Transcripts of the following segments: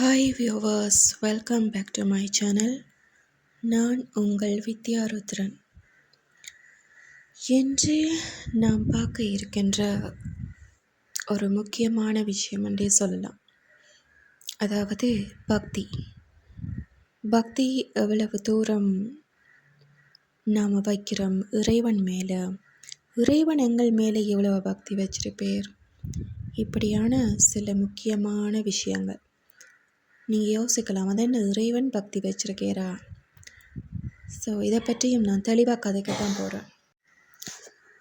Hi viewers welcome back to my channel நான் உங்கள் வித்யாருத்ரன். என்று நாம் பார்க்க இருக்கின்ற ஒரு முக்கியமான விஷயம் என்றே சொல்லலாம். அதாவது பக்தி. பக்தி எவ்வளவு தூரம் நாம் வைக்கிறோம்? இறைவன் மேலே. இறைவன் எங்கள் மேலே எவ்வளவு பக்தி வச்சிருப்பேர்? இப்படியான சில முக்கியமான விஷயங்கள். நீங்கள் யோசிக்கலாம் அது என்ன இறைவன் பக்தி வச்சுருக்கேரா? ஸோ இதை பற்றியும் நான் தெளிவாக கதைக்க தான் போகிறேன்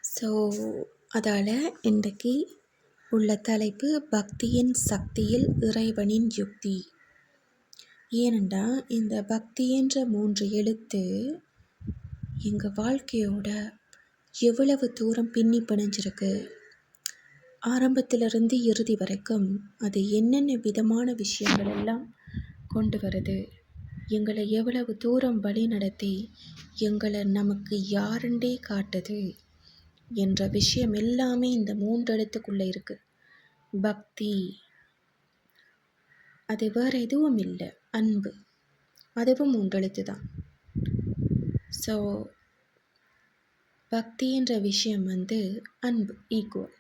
ஸோ அதால் இன்றைக்கு உள்ள தலைப்பு பக்தியின் சக்தியில் இறைவனின் யுக்தி. ஏனென்றால் இந்த பக்தி என்ற மூன்று எழுத்து எங்கள் வாழ்க்கையோட எவ்வளவு தூரம் பின்னி பிணைஞ்சிருக்கு? ஆரம்பத்திலிருந்து இறுதி வரைக்கும் அது என்னென்ன விதமான விஷயங்கள் எல்லாம் கொண்டு வருது. எங்களை எவ்வளவு தூரம் வழி நடத்தி எங்களை நமக்கு யாருண்டே காட்டுது என்ற விஷயம் எல்லாமே இந்த மூன்று எழுத்துக்குள்ளே இருக்குது பக்தி. அது வேறு எதுவும் இல்லை. அன்பு. அதுவும் மூன்றெழுத்து தான். ஸோ பக்தின்ற விஷயம் வந்து அன்பு ஈக்குவல்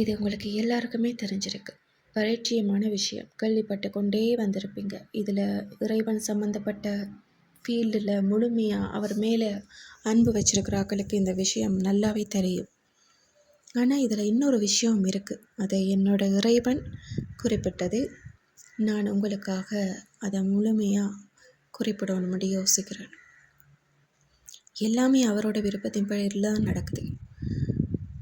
இது உங்களுக்கு எல்லாருக்குமே தெரிஞ்சிருக்கு. பரிச்சயமான விஷயம். கேள்விப்பட்டு கொண்டே வந்திருப்பீங்க. இதில் இறைவன் சம்மந்தப்பட்ட ஃபீல்டில் முழுமையாக அவர் மேலே அன்பு வச்சிருக்கிறாக்களுக்கு இந்த விஷயம் நல்லாவே தெரியும். ஆனால் இதில் இன்னொரு விஷயம் இருக்குது அதை என்னோட இறைவன் குறிப்பிட்டது. நான் உங்களுக்காக அதை முழுமையாக குறிப்பிடணும் யோசிக்கிறேன். எல்லாமே அவரோட விருப்பத்தின் பெயரில் தான் நடக்குது.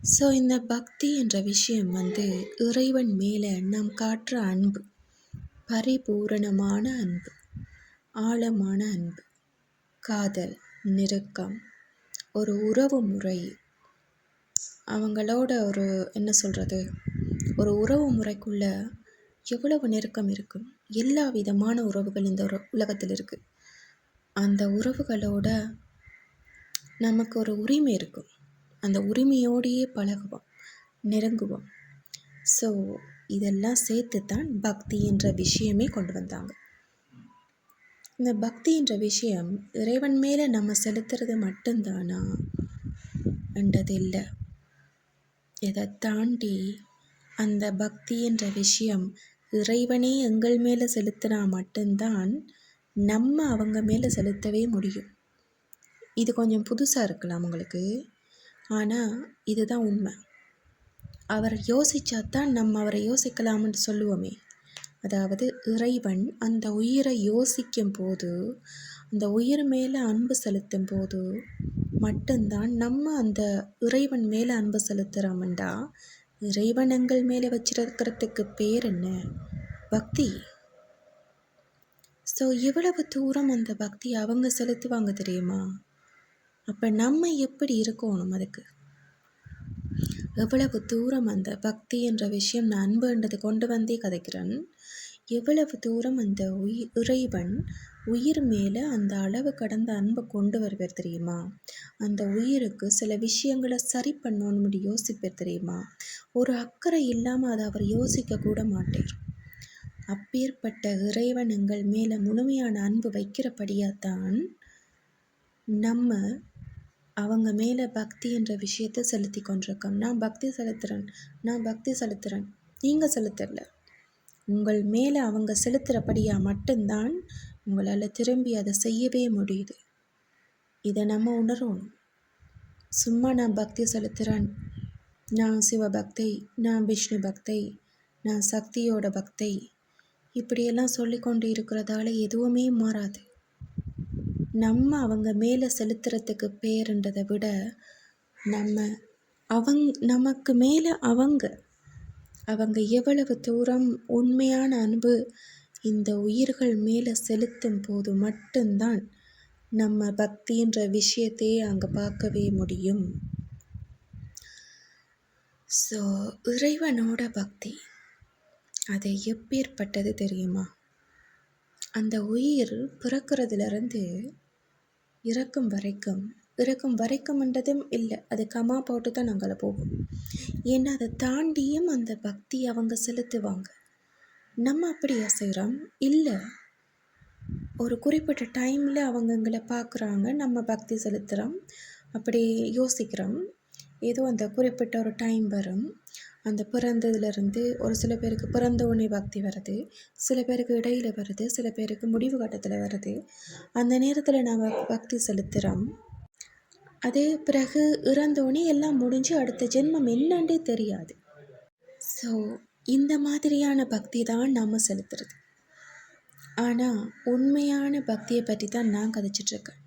ஸோ இந்த பக்தி என்ற விஷயம் வந்து இறைவன் மேலே நாம் காட்டுற அன்பு பரிபூரணமான அன்பு ஆழமான அன்பு காதல் நெருக்கம் ஒரு உறவு முறை. அவங்களோட ஒரு என்ன சொல்கிறது ஒரு உறவு முறைக்குள்ள எவ்வளவு நெருக்கம் இருக்கும்? எல்லா விதமான உறவுகள் இந்த உலகத்தில் இருக்குது அந்த உறவுகளோட நமக்கு ஒரு உரிமை இருக்கும். அந்த உரிமையோடையே பழகுவோம் நெருங்குவோம். ஸோ இதெல்லாம் சேர்த்து தான் பக்தி என்ற விஷயமே கொண்டு வந்தாங்க. இந்த பக்தி என்ற விஷயம் இறைவன் மேலே நம்ம செலுத்துறது மட்டும்தானா? என்றது இல்லை இதை தாண்டி அந்த பக்தி என்ற விஷயம் இறைவனே எங்கள் மேலே செலுத்தினா மட்டும்தான் நம்ம அவங்க மேலே செலுத்தவே முடியும். இது கொஞ்சம் புதுசாக இருக்கலாம் உங்களுக்கு? ஆனால் இதுதான் உண்மை. அவர் யோசித்தா தான் நம்ம அவரை யோசிக்கலாம்னு சொல்லுவோமே. அதாவது இறைவன் அந்த உயிரை யோசிக்கும் போது அந்த உயிர் மேலே அன்பு செலுத்தும் போது மட்டும்தான் நம்ம அந்த இறைவன் மேலே அன்பு செலுத்துகிறோம்டா இறைவன் எங்கள் மேலே வச்சிருக்கிறதுக்கு பேர் என்ன? பக்தி. ஸோ இவ்வளவு தூரம் அந்த பக்தி அவங்க செலுத்துவாங்க தெரியுமா? அப்போ நம்ம எப்படி இருக்கணும் அதுக்கு? எவ்வளவு தூரம் அந்த பக்தி என்ற விஷயம் நான் அன்புன்றது கொண்டு வந்தே கதைக்கிறேன். எவ்வளவு தூரம் அந்த உயிர் இறைவன் உயிர் மேலே அந்த அளவு கடந்த அன்பை கொண்டு வருவார் தெரியுமா? அந்த உயிருக்கு சில விஷயங்களை சரி பண்ணணும்னு யோசிப்பார் தெரியுமா? ஒரு அக்கறை இல்லாமல் அதை அவர் யோசிக்க கூட மாட்டார். அப்பேற்பட்ட இறைவன் எங்கள் மேலே முழுமையான அன்பு வைக்கிறபடியாக தான் நம்ம அவங்க மேலே பக்தி என்ற விஷயத்தை செலுத்தி கொண்டிருக்கோம். நான் பக்தி செலுத்துகிறேன் நான் பக்தி செலுத்துகிறேன் நீங்கள் செலுத்தல. உங்கள் மேலே அவங்க செலுத்துகிறபடியாக மட்டும்தான் உங்களால் திரும்பி அதை செய்யவே முடியுது. இதை நம்ம உணரணும். சும்மா நான் பக்தி செலுத்துகிறேன் நான் சிவபக்தை நான் விஷ்ணு பக்தை நான் சக்தியோட பக்தை. இப்படியெல்லாம் சொல்லிக்கொண்டு இருக்கிறதால எதுவுமே மாறாது. நம்ம அவங்க மேலே செலுத்துறதுக்கு பேருன்றதை விட நம்ம அவங் நமக்கு மேலே அவங்க அவங்க எவ்வளவு தூரம் உண்மையான அன்பு இந்த உயிர்கள் மேலே செலுத்தும் போது மட்டும்தான் நம்ம பக்தின்ற விஷயத்தையே அங்கே பார்க்கவே முடியும். ஸோ இறைவனோட பக்தி அது எப்பேற்பட்டது தெரியுமா? அந்த உயிர் பிறக்கிறதுலேருந்து இறக்கும் வரைக்கும் இறக்கும் வரைக்கும்ன்றதும் இல்லை. அது கமா போட்டு தான் நாங்கள் போவோம். ஏன்னா அதை தாண்டியும் அந்த பக்தி அவங்க செலுத்துவாங்க. நம்ம அப்படி செய்கிறோம் இல்லை. ஒரு குறிப்பிட்ட டைமில் அவங்க எங்களை பார்க்குறாங்க. நம்ம பக்தி செலுத்துகிறோம் அப்படி யோசிக்கிறோம். ஏதோ அந்த குறிப்பிட்ட ஒரு டைம் வரும். அந்த பிறந்ததுலேருந்து ஒரு சில பேருக்கு பிறந்த உடனே பக்தி வருது சில பேருக்கு இடையில் வருது சில பேருக்கு முடிவு கட்டத்தில் வருது. அந்த நேரத்தில் நாம் பக்தி செலுத்துகிறோம் அதே பிறகு இறந்தோடனே எல்லாம் முடிஞ்சு அடுத்த ஜென்மம் என்னன்றே தெரியாது. ஸோ இந்த மாதிரியான பக்தி தான் நாம் செலுத்துறது. ஆனால் உண்மையான பக்தியை பற்றி தான் நான் கதைச்சிட்ருக்கேன்.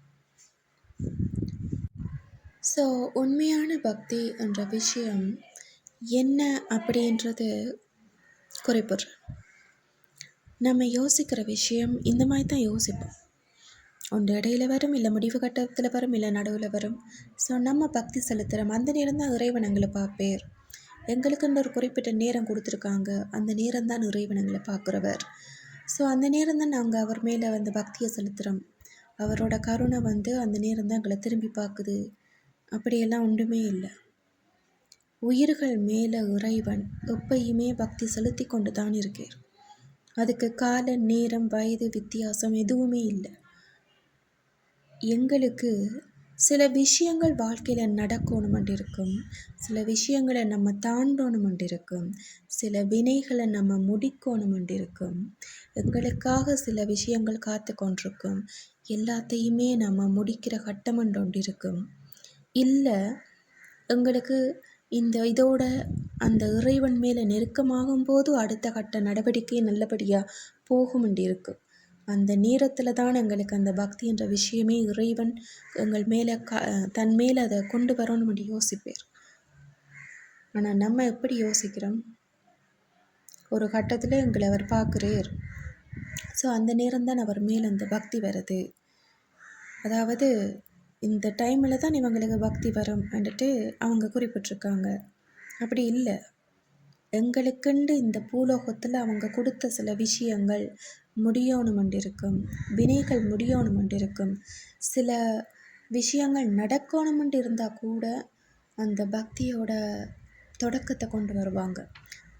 ஸோ உண்மையான பக்தி என்ற விஷயம் என்ன அப்படின்றது குறிப்பிட்றேன் நம்ம யோசிக்கிற விஷயம் இந்த மாதிரி தான் யோசிப்போம். ஒன்று இடையில வரும் இல்லை முடிவு கட்டத்தில் வரும் இல்லை நடுவில் வரும். ஸோ நம்ம பக்தி செலுத்துகிறோம் அந்த நேரம் தான் இறைவன் எங்களை பார்ப்பேர். எங்களுக்குன்னு ஒரு குறிப்பிட்ட நேரம் கொடுத்துருக்காங்க. அந்த நேரம் தான் இறைவன் எங்களை பார்க்குறவர். ஸோ அந்த நேரம் தான் நாங்கள் அவர் மேலே வந்து பக்தியை செலுத்துகிறோம் அவரோட கருணை வந்து அந்த நேரம் தான் எங்களை திரும்பி பார்க்குது. அப்படியெல்லாம் ஒன்றுமே இல்லை. உயிர்கள் மேலே இறைவன் எப்பயுமே பக்தி செலுத்தி கொண்டு தான் இருக்கார் அதுக்கு கால நேரம் வயது வித்தியாசம் எதுவுமே இல்லை. எங்களுக்கு சில விஷயங்கள் வாழ்க்கையில் நடக்கணுமெண்டு இருக்கும் சில விஷயங்களை நம்ம தாண்டணுமெண்டு இருக்கும் சில வினைகளை நம்ம முடிக்கணுமெண்டு இருக்கும் எங்களுக்காக சில விஷயங்கள் காத்து கொண்டிருக்கும். எல்லாத்தையுமே நம்ம முடிக்கிற கட்டமண்டு ஒன்று இருக்கும் இல்லை எங்களுக்கு இந்த இதோட அந்த இறைவன் மேலே நெருக்கமாகும் போது அடுத்த கட்ட நடவடிக்கை நல்லபடியாக போகுமெண்டு இருக்குது அந்த நேரத்தில் தான் எங்களுக்கு அந்த பக்தி என்ற விஷயமே இறைவன் எங்கள் மேலே க தன் மேலே அதை கொண்டு வரணும்னு யோசிப்பார். ஆனால் நம்ம எப்படி யோசிக்கிறோம்? ஒரு கட்டத்தில் எங்களை அவர் பார்க்குறார் ஸோ அந்த நேரம் தான் அவர் மேலே அந்த பக்தி வருது. அதாவது இந்த டைமில் தான் இவங்களுக்கு பக்தி வரும் வந்துட்டு அவங்க குறிப்பிட்டிருக்காங்க. அப்படி இல்லை. எங்களுக்குண்டு இந்த பூலோகத்தில் அவங்க கொடுத்த சில விஷயங்கள் முடியணும் இருக்கும் வினைகள் முடியணும் இருக்கும் சில விஷயங்கள் நடக்கணுமென்று இருந்தால் கூட அந்த பக்தியோட தொடக்கத்தை கொண்டு வருவாங்க.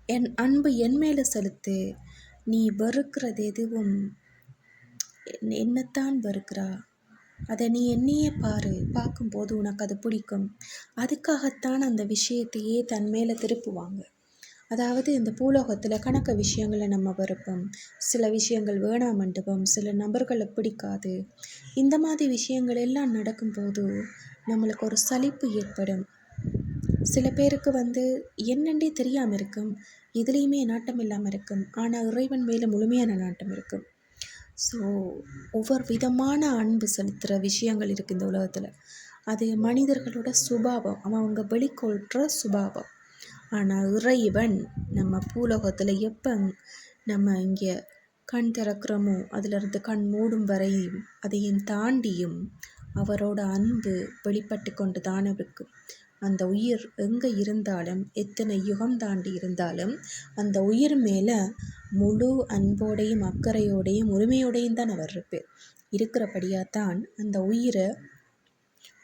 என் அன்பு என் மேலே செலுத்து. நீ வெறுக்கிறது எதுவும் என்னத்தான் வெறுக்கிறா? அதை நீ என்னையே பாரு பார்க்கும்போது உனக்கு அது பிடிக்கும். அதுக்காகத்தான் அந்த விஷயத்தையே தன் மேலே திருப்புவாங்க. அதாவது இந்த பூலோகத்தில் கணக்க விஷயங்களை நம்ம வெறுப்போம். சில விஷயங்கள் வேணாமண்டுவோம் சில நபர்களை பிடிக்காது. இந்த மாதிரி விஷயங்கள் எல்லாம் நடக்கும்போது நம்மளுக்கு ஒரு சலிப்பு ஏற்படும். சில பேருக்கு வந்து என்னென்றே தெரியாமல் இருக்கும். இதுலேயுமே நாட்டம் இல்லாமல் இருக்கும். ஆனால் இறைவன் மேலே முழுமையான நாட்டம் இருக்கும். ஸோ ஒவ்வொரு விதமான அன்பு செலுத்துகிற விஷயங்கள் இருக்குது இந்த உலகத்தில். அது மனிதர்களோட சுபாவம் அவன் அவங்க வெளிக்கொள்கிற சுபாவம். ஆனால் இறைவன் நம்ம பூலோகத்தில் எப்போ நம்ம இங்கே கண் திறக்கிறோமோ அதிலிருந்து கண் மூடும் வரையும் அதையும் தாண்டியும் அவரோட அன்பு வெளிப்பட்டு கொண்டு தான் இருக்கும் அந்த உயிர் எங்கே இருந்தாலும் எத்தனை யுகம் தாண்டி இருந்தாலும் அந்த உயிர் மேலே முழு அன்போடையும் அக்கறையோடையும் உரிமையோடையும் தான் அவர் இருப்பார். இருக்கிறபடியாக தான் அந்த உயிரை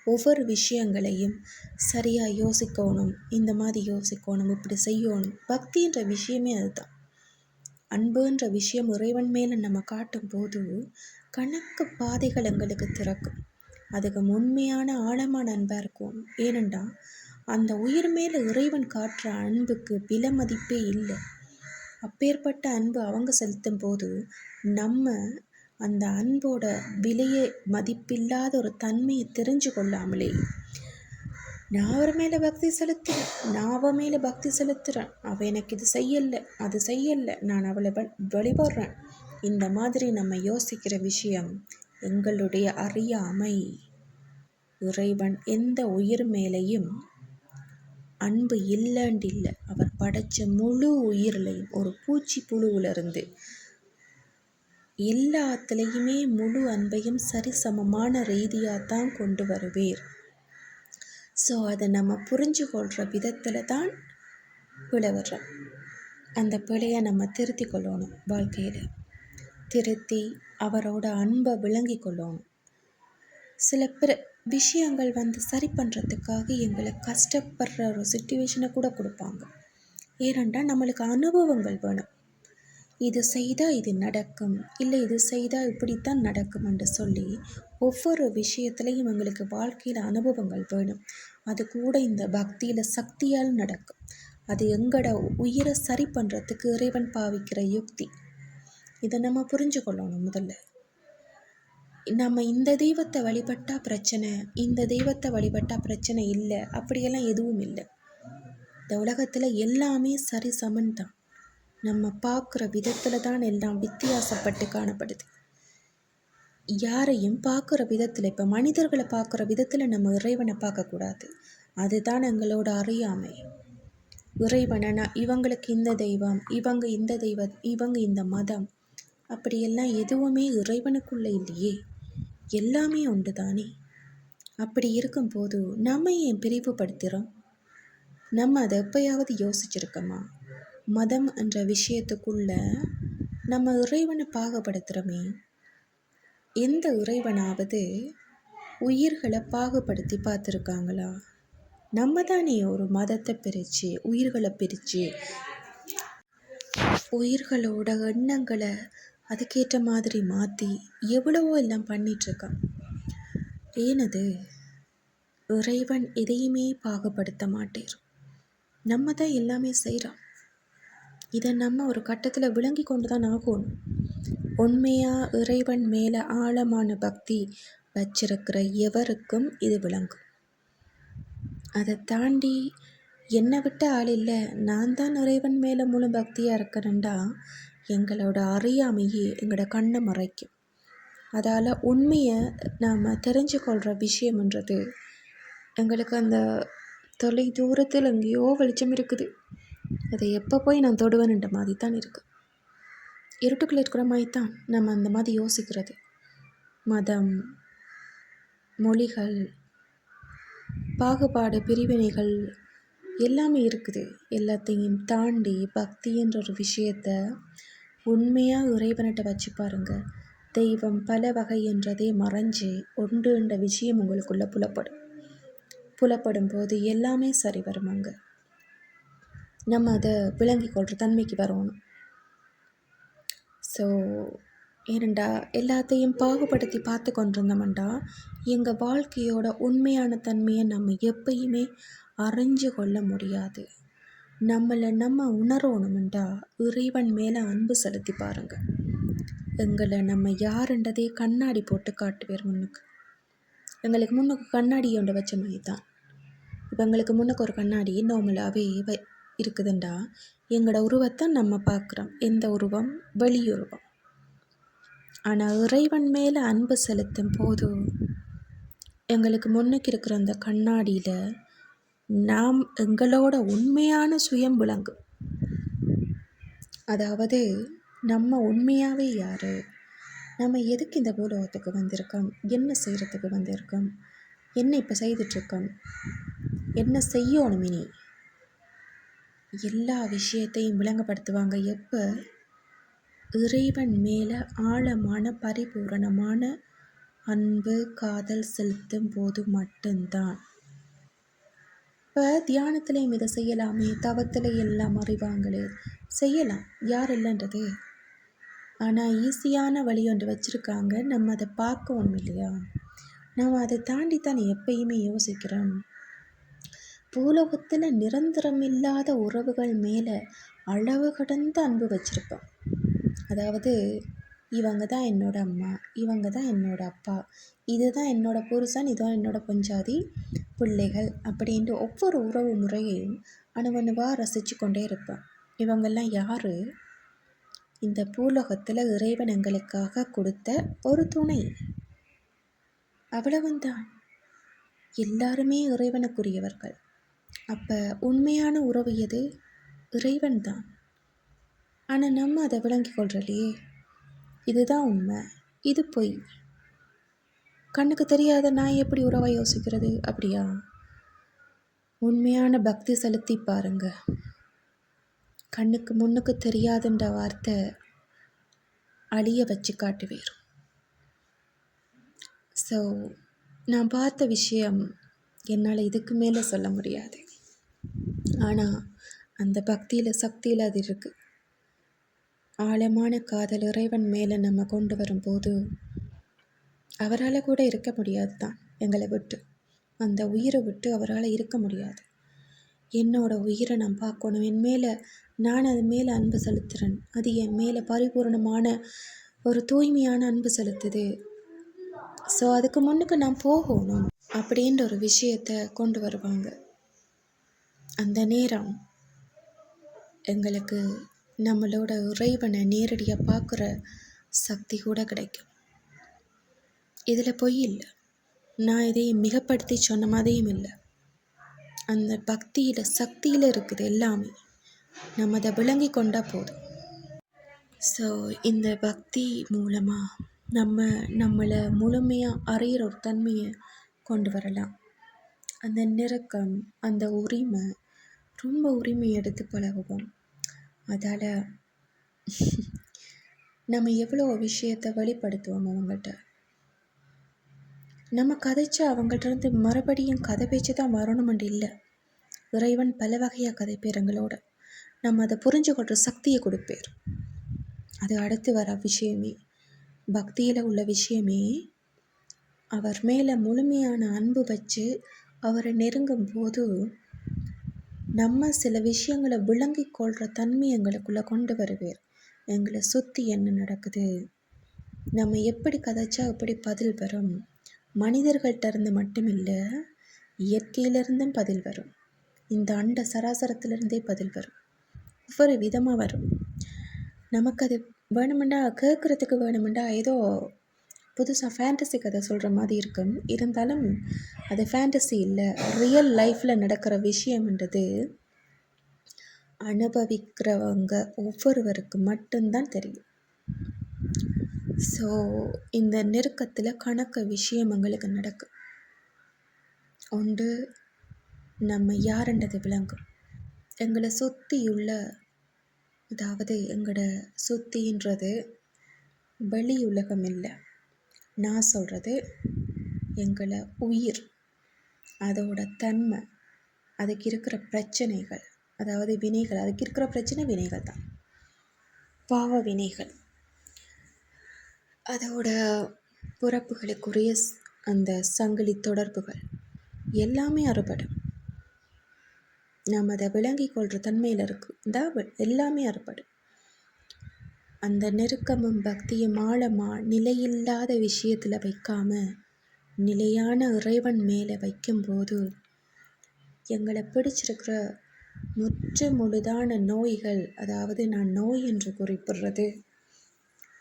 ஒவ்வொரு விஷயங்களையும் சரியாக யோசிக்கணும் இந்த மாதிரி யோசிக்கணும் இப்படி செய்யணும். பக்தின்ற விஷயமே அதுதான். அன்புன்ற விஷயம் இறைவன் மேலே நம்ம காட்டும் போது கணக்கு பாதைகள் எங்களுக்கு திறக்கும். அதுக்கு உண்மையான ஆழமான அன்பாக இருக்கும். ஏனென்றால் அந்த உயிர் மேலே இறைவன் காட்டுற அன்புக்கு வில மதிப்பே இல்லை. அப்பேற்பட்ட அன்பு அவங்க செலுத்தும் போது நம்ம அந்த அன்போட விலையை மதிப்பில்லாத ஒரு தன்மையை தெரிஞ்சு கொள்ளாமலே. நான் அவர் மேலே பக்தி செலுத்துகிறேன் நான் அவன் மேலே பக்தி செலுத்துகிறேன் அவள் எனக்கு இது செய்யலை அது செய்யலை நான் அவளை வழிபடுறேன். இந்த மாதிரி நம்ம யோசிக்கிற விஷயம் எங்களுடைய அறியாமை இறைவன் எந்த உயிர் மேலேயும் அன்பு இல்லைண்டில்லை. இல்லை அவர் படைத்த முழு உயிர்லையும் ஒரு பூச்சி புழுவிலிருந்து எல்லாத்துலேயுமே முழு அன்பையும் சரிசமமான ரீதியாக தான் கொண்டு வருவீர். ஸோ அதை நம்ம புரிஞ்சு கொள்கிற விதத்தில் தான் விழவர்றோம் அந்த பிழையை நம்ம திருத்திக் கொள்ளணும் வாழ்க்கையில். திருத்தி அவரோட அன்பை விளங்கி கொள்ளணும் சில பிற விஷயங்கள் வந்து சரி பண்ணுறதுக்காக எங்களை கஷ்டப்படுற ஒரு சுச்சுவேஷனை கூட கொடுப்பாங்க. ஏனென்றால் நம்மளுக்கு அனுபவங்கள் வேணும். இது செய்தால் இது நடக்கும் இல்லை இது செய்தால் இப்படித்தான் நடக்கும் என்று சொல்லி ஒவ்வொரு விஷயத்துலையும் எங்களுக்கு வாழ்க்கையில் அனுபவங்கள் வேணும். அது கூட இந்த பக்தியில் சக்தியால் நடக்கும். அது எங்களோட உயிரை சரி பண்ணுறதுக்கு இறைவன் பாவிக்கிற யுக்தி. இதை நம்ம புரிஞ்சுக்கொள்ளணும் முதல்ல. நம்ம இந்த தெய்வத்தை வழிபட்டால் பிரச்சனை இந்த தெய்வத்தை வழிபட்டால் பிரச்சனை இல்லை அப்படியெல்லாம் எதுவும் இல்லை. இந்த உலகத்தில் எல்லாமே சரி சமன் தான். நம்ம பார்க்குற விதத்தில் தான் எல்லாம் வித்தியாசப்பட்டு காணப்படுது. யாரையும் பார்க்குற விதத்தில் இப்போ மனிதர்களை பார்க்குற விதத்தில் நம்ம இறைவனை பார்க்கக்கூடாது. அதுதான் எங்களோட அறியாமை. இறைவனை இவங்களுக்கு இந்த தெய்வம் இவங்க இந்த தெய்வம் இவங்க இந்த மதம் அப்படியெல்லாம் எதுவுமே இறைவனுக்குள்ளே இல்லையே. எல்லாமே உண்டு தானே அப்படி இருக்கும்போது நம்ம ஏன் பிரிவுபடுத்துகிறோம் நம்ம அதை எப்பயாவது யோசிச்சிருக்கோமா? மதம் என்ற விஷயத்துக்குள்ள நம்ம இறைவனை பாகுபடுத்துகிறோமே எந்த இறைவனாவது உயிர்களை பாகுபடுத்தி பார்த்துருக்காங்களா? நம்ம தானே ஒரு மதத்தை பிரித்து உயிர்களை பிரித்து உயிர்களோட எண்ணங்களை அதுக்கேற்ற மாதிரி மாற்றி எவ்வளவோ எல்லாம் பண்ணிகிட்ருக்கான் ஏனது இறைவன் எதையுமே பாகுபடுத்த மாட்டேர் நம்ம தான் எல்லாமே செய்கிறோம் இதை நம்ம ஒரு கட்டத்தில் விளங்கி கொண்டு தான் ஆகணும். உண்மையாக இறைவன் மேலே ஆழமான பக்தி வச்சிருக்கிற எவருக்கும் இது விளங்கும். அதை தாண்டி என்னை விட்ட ஆள் இல்லை நான் தான் இறைவன் மேலே முழு பக்தியாக இருக்கிறேன்டா. எங்களோட அறியாமையே எங்களோட கண்ணை மறைக்கும். அதால் உண்மையை நாம் தெரிஞ்சுக்கொள்கிற விஷயம்ன்றது எங்களுக்கு அந்த தொலை தூரத்தில் எங்கேயோ வெளிச்சம் இருக்குது. அதை எப்போ போய் நான் தொடுவேன்ன்ற மாதிரி தான் இருக்குது இருட்டுக்குள்ளே இருக்கிற மாதிரி தான் நம்ம அந்த மாதிரி யோசிக்கிறது. மதம் மொழிகள் பாகுபாடு பிரிவினைகள் எல்லாமே இருக்குது. எல்லாத்தையும் தாண்டி பக்தின்ற ஒரு விஷயத்த உண்மையாக இறைவன்கிட்ட வச்சு பாருங்க. தெய்வம் பல வகை என்றதே மறைஞ்சு ஒன்று என்ற விஷயம் உங்களுக்குள்ளே புலப்படும். புலப்படும் போது எல்லாமே சரி வருமாங்க. நம்ம அதை விளங்கி கொள்கிற தன்மைக்கு வரணும். ஸோ ஏனண்டா எல்லாத்தையும் பாகுபடுத்தி பார்த்து கொண்டிருந்தோம்டா எங்கள் வாழ்க்கையோட உண்மையான தன்மையை நம்ம எப்பயுமே அறிஞ்சு கொள்ள முடியாது. நம்மளை நம்ம உணரணுமெண்டா இறைவன் மேலே அன்பு செலுத்தி பாருங்க. எங்களை நம்ம யாருன்றதே கண்ணாடி போட்டு காட்டுவேர் முன்னுக்கு. எங்களுக்கு முன்னுக்கு கண்ணாடி ஒன்று வச்ச மாதிரி தான் இப்போ எங்களுக்கு முன்னுக்கு ஒரு கண்ணாடி நார்மலாகவே வ இருக்குதுண்டா. எங்களோட உருவத்தை நம்ம பார்க்குறோம். எந்த உருவம்? வெளியுருவம் ஆனால் இறைவன் மேலே அன்பு செலுத்தும் போது எங்களுக்கு முன்னுக்கு இருக்கிற அந்த கண்ணாடியில் நாம் எங்களோட உண்மையான சுயம் விளங்கும். அதாவது நம்ம உண்மையாகவே யார்? நம்ம எதுக்கு இந்த பூலோகத்துக்கு வந்திருக்கோம்? என்ன செய்கிறதுக்கு வந்திருக்கோம்? என்ன இப்போ செய்துட்ருக்கோம்? என்ன செய்யணும் இனி? எல்லா விஷயத்தையும் விளங்கப்படுத்துவாங்க எப்போ? இறைவன் மேலே ஆழமான பரிபூரணமான அன்பு காதல் செலுத்தும் போது மட்டும்தான். இப்போ தியானத்துலேயும் இதை செய்யலாமே? தவத்தில் எல்லாம் அறிவாங்களே? செய்யலாம். யார் இல்லைன்றது? ஆனால் ஈஸியான வழி ஒன்று வச்சுருக்காங்க. நம்ம அதை பார்க்கணும் இல்லையா? நம்ம அதை தாண்டி தான் எப்பயுமே யோசிக்கிறோம். பூலோகத்தில் நிரந்தரம் இல்லாத உறவுகள் மேலே அளவு கடந்த அன்பு வச்சுருப்போம். அதாவது இவங்க தான் என்னோட அம்மா இவங்க தான் என்னோட அப்பா இது தான் என்னோட புருஷன் இதுதான் என்னோட பொஞ்சாதி பிள்ளைகள் அப்படின்ட்டு ஒவ்வொரு உறவு முறையையும் அணுவணுவாக ரசித்து கொண்டே இருப்பேன் இவங்கெல்லாம் யார்? இந்த பூலோகத்தில் இறைவன் எங்களுக்காக கொடுத்த ஒரு துணை. அவ்வளவுந்தான். எல்லாருமே இறைவனுக்குரியவர்கள். அப்போ உண்மையான உறவு எது? இறைவன் தான் ஆனால் நம்ம அதை விளங்கி கொள்றலையே இதுதான் உண்மை. இது பொய். கண்ணுக்கு தெரியாத நான் எப்படி உறவாக யோசிக்கிறது? அப்படியா? உண்மையான பக்தி செலுத்தி பாருங்க. கண்ணுக்கு முன்னுக்கு தெரியாதுன்ற வார்த்தை அழிய வச்சு காட்டுவேரும் ஸோ நான் பார்த்த விஷயம் என்னால் இதுக்கு மேலே சொல்ல முடியாது. ஆனால் அந்த பக்தியில் சக்தியில் அது இருக்குது ஆழமான காதல் இறைவன் மேலே நம்ம கொண்டு வரும்போது அவரால் கூட இருக்க முடியாது தான் எங்களை விட்டு. அந்த உயிரை விட்டு அவரால் இருக்க முடியாது. என்னோட உயிரை நான் பார்க்கணும். என் மேலே நான் அது மேலே அன்பு செலுத்துகிறேன் அது என் மேலே பரிபூர்ணமான ஒரு தூய்மையான அன்பு செலுத்துது. ஸோ அதுக்கு முன்னுக்கு நான் போகணும் அப்படின்ற ஒரு விஷயத்தை கொண்டு வருவாங்க. அந்த நேரம் எங்களுக்கு நம்மளோட இறைவனை நேரடியாக பார்க்குற சக்தி கூட கிடைக்கும். இதில் பொய் இல்லை. நான் இதையும் மிகப்படுத்தி சொன்ன மாதிரியும் இல்லை. அந்த பக்தியில் சக்தியில் இருக்குது எல்லாமே. நம்ம அதை விளங்கி கொண்டால் போதும். ஸோ இந்த பக்தி மூலமாக நம்ம நம்மளை முழுமையாக அறியிற ஒரு தன்மையை கொண்டு வரலாம். அந்த நெருக்கம் அந்த உரிமை ரொம்ப உரிமை எடுத்து பழகுவோம். அதால் நம்ம எவ்வளோ விஷயத்தை வெளிப்படுத்துவோம் அவங்கள்ட்ட? நம்ம கதைச்சு அவங்கள்ட்ட மறுபடியும் கதை பேச்சு தான் வரணுமெண்டு இல்லை. இறைவன் பல வகையாக கதைப்பேர் எங்களோட நம்ம அதை புரிஞ்சுக்கொள்கிற சக்தியை கொடுப்பேர். அது அடுத்து வர விஷயமே பக்தியில் உள்ள விஷயமே அவர் மேலே முழுமையான அன்பு வச்சு அவரை நெருங்கும் போது நம்ம சில விஷயங்களை விளங்கி கொள்கிற தன்மை எங்களுக்குள்ளே கொண்டு வருவேர். எங்களை சுற்றி என்ன நடக்குது? நம்ம எப்படி கதைச்சா எப்படி பதில் வரும்? மனிதர்கள்ட்ட இருந்து மட்டும் இல்லை இயற்கையிலிருந்தும் பதில் வரும். இந்த அண்ட சராசரத்திலிருந்தே பதில் வரும். ஒவ்வொரு விதமாக வரும். நமக்கு அது வேணுமெண்டா கேட்குறதுக்கு வேணுமெண்டா ஏதோ புதுசாக ஃபேண்டசி கதை சொல்கிற மாதிரி இருக்கும். இருந்தாலும் அது ஃபேண்டசி இல்லை. ரியல் லைஃப்பில் நடக்கிற விஷயம்ன்றது அனுபவிக்கிறவங்க ஒவ்வொருவருக்கு மட்டும்தான் தெரியும். ஸோ இந்த நெருக்கத்தில் கணக்க விஷயம் எங்களுக்கு நடக்கும் ஒன்று நம்ம யாருன்றது விளங்கும். எங்களை சுற்றியுள்ள அதாவது எங்களோட சுற்றின்றது வெளி உலகம் இல்லை. நான் சொல்கிறது எங்களை உயிர் அதோட தன்மை அதுக்கு இருக்கிற பிரச்சனைகள் அதாவது வினைகள் அதுக்கு இருக்கிற பிரச்சனை வினைகள் தான் பாவ வினைகள். அதோட பிறப்புகளுக்குரிய அந்த சங்கிலி தொடர்புகள் எல்லாமே அறுபடும். நாம் அதை விளங்கி கொள்கிற தன்மையில் இருக்குது தான் எல்லாமே அறுபடும். அந்த நெருக்கமும் பக்தியும் ஆழமாக நிலையில்லாத விஷயத்தில் வைக்காம நிலையான இறைவன் மேலே வைக்கும்போது எங்களை பிடிச்சிருக்கிற முற்று முழுதான நோய்கள் அதாவது நான் நோய் என்று குறிப்பிடுறது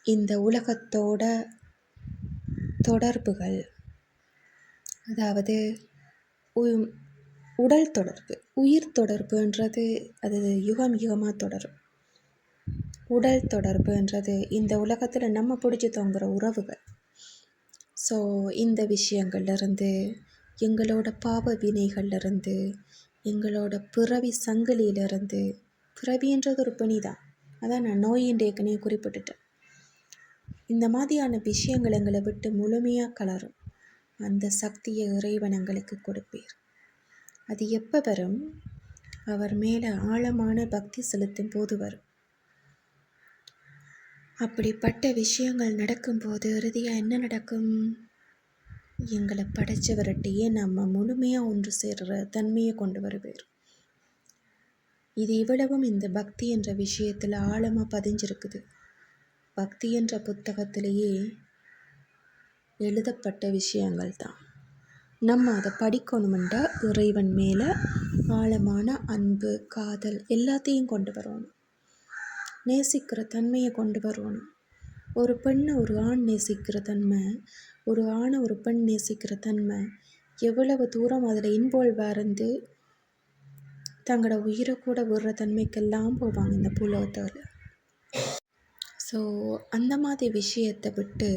இந்த உலகத்தோட தொடர்புகள் அதாவது உடல் தொடர்பு உயிர் தொடர்புன்றது அது யுகம் யுகமாக தொடரும். உடல் தொடர்புன்றது இந்த உலகத்தில் நம்ம பிடிச்சி தொங்குற உறவுகள். ஸோ இந்த விஷயங்கள்லேருந்து எங்களோட பாவ வினைகள்லேருந்து எங்களோட பிறவி சங்கிலியிலேருந்து பிறவின்றது ஒரு பிணி தான் அதான் நான் நோயின் ஏற்கனவே குறிப்பிட்டுட்டேன். இந்த மாதிரியான விஷயங்கள் எங்களை விட்டு முழுமையாக கலரும். அந்த சக்தியை இறைவன் எங்களுக்கு கொடுப்பீர். அது எப்போ வரும்? அவர் மேலே ஆழமான பக்தி செலுத்தும் போது வரும். அப்படிப்பட்ட விஷயங்கள் நடக்கும்போது இறுதியாக என்ன நடக்கும்? எங்களை படைச்சவர்கிட்டையே நம்ம முழுமையாக ஒன்று சேர்கிற தன்மையை கொண்டு வருவார். இது இவ்வளவும் இந்த பக்தி என்ற விஷயத்தில் ஆழமாக பதிஞ்சிருக்குது. பக்தி என்ற புத்தகத்திலேயே எழுதப்பட்ட விஷயங்கள் தான் நம்ம அதை படிக்கணுமெண்டா இறைவன் மேலே ஆழமான அன்பு காதல் எல்லாத்தையும் கொண்டு வரணும். நேசிக்கிற தன்மையை கொண்டு வரணும். ஒரு பெண்ணை ஒரு ஆண் நேசிக்கிற தன்மை ஒரு ஆணை ஒரு பெண் நேசிக்கிற தன்மை எவ்வளவு தூரம் அதில் இன்வால்வ் இருந்து தங்களோட உயிரை கூட விடுற தன்மைக்கெல்லாம் போவாங்க இந்த புலகத்தில். ஸோ அந்த மாதிரி விஷயத்தை விட்டு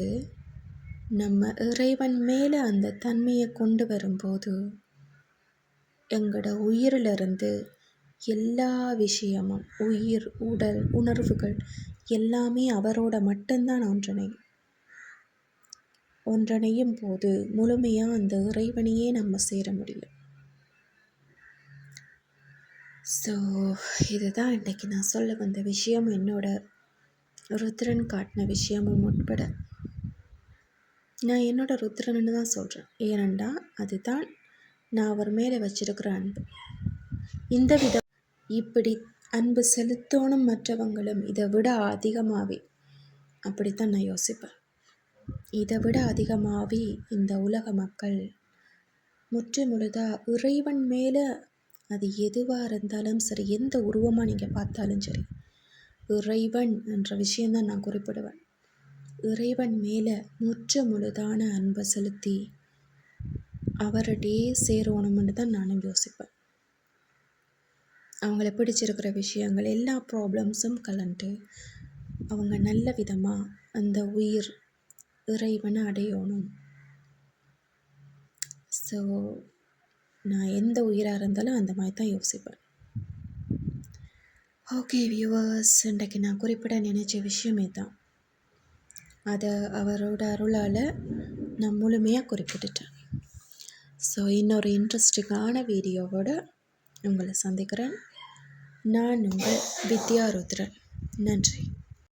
நம்ம இறைவன் மேலே அந்த தன்மையை கொண்டு வரும்போது எங்களோட உயிரிலிருந்து எல்லா விஷயமும் உயிர் உடல் உணர்வுகள் எல்லாமே அவரோட மட்டும்தான் ஒன்றிணையும் ஒன்றிணையும் போது முழுமையாக அந்த இறைவனையே நம்ம சேர முடியும். ஸோ இதுதான் இன்றைக்கி நான் சொல்ல வந்த விஷயம். என்னோட ருத்ரன் காட்டின விஷயமும் உட்பட. நான் என்னோட ருத்ரன்னு தான் சொல்கிறேன் ஏனண்டா அதுதான் நான் அவர் மேலே வச்சிருக்கிற அன்பு. இந்த வித இப்படி அன்பு செலுத்தணும் மற்றவங்களும் இதை விட அதிகமாகவே அப்படித்தான் நான் யோசிப்பேன். இதை விட அதிகமாகவே இந்த உலக மக்கள் முற்று முழுதாக இறைவன் மேலே அது எதுவாக இருந்தாலும் சரி எந்த உருவமாக நீங்கள் பார்த்தாலும் சரி இறைவன் என்ற விஷயந்தான் நான் குறிப்பிடுவேன். இறைவன் மேலே முற்று முழுதான அன்பை செலுத்தி அவர்கிட்டயே சேரணும்னு தான் நானும் யோசிப்பேன். அவங்கள பிடிச்சிருக்கிற விஷயங்கள் எல்லா ப்ராப்ளம்ஸும் கலந்து அவங்க நல்ல விதமாக அந்த உயிர் இறைவனை அடையணும். ஸோ நான் எந்த உயிராக இருந்தாலும் அந்த மாதிரி தான் யோசிப்பேன். ஓகே வியூவர்ஸ் இன்றைக்கு நான் குறிப்பிட நினச்ச விஷயமே தான் அதை அவரோட அருளால் நான் முழுமையாக குறிப்பிட்டுட்டேன். ஸோ இன்னொரு இன்ட்ரெஸ்டிங்கான வீடியோவோடு உங்களை சந்திக்கிறேன். நான் உங்கள் வித்யா ருத்ரன் நன்றி.